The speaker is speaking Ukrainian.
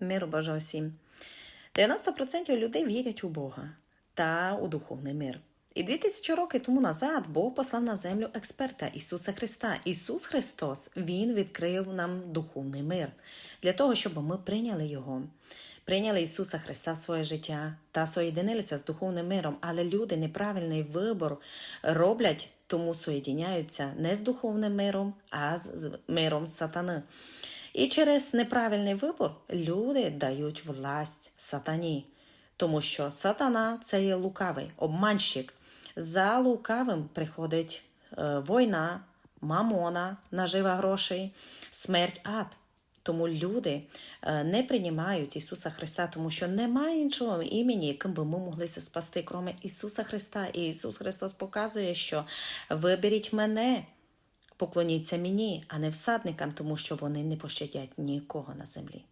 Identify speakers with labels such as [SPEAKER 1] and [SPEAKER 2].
[SPEAKER 1] Миру Божого всім. 90% людей вірять у Бога та у духовний мир. І 2000 років тому назад Бог послав на землю експерта Ісуса Христа. Ісус Христос Він відкрив нам духовний мир для того, щоб ми прийняли Його. Прийняли Ісуса Христа в своє життя та соєдинилися з духовним миром, але люди неправильний вибір роблять, тому соєдиняються не з духовним миром, а з миром сатани. І через неправильний вибір люди дають власть сатані, тому що сатана це є лукавий обманщик. За лукавим приходить е, війна, мамона, нажива грошей, смерть ад. Тому люди е, не приймають Ісуса Христа, тому що немає іншого імені, яким би ми моглися спасти, крім Ісуса Христа. І Ісус Христос показує, що виберіть мене, поклоніться мені, а не всадникам, тому що вони не пощадять нікого на землі.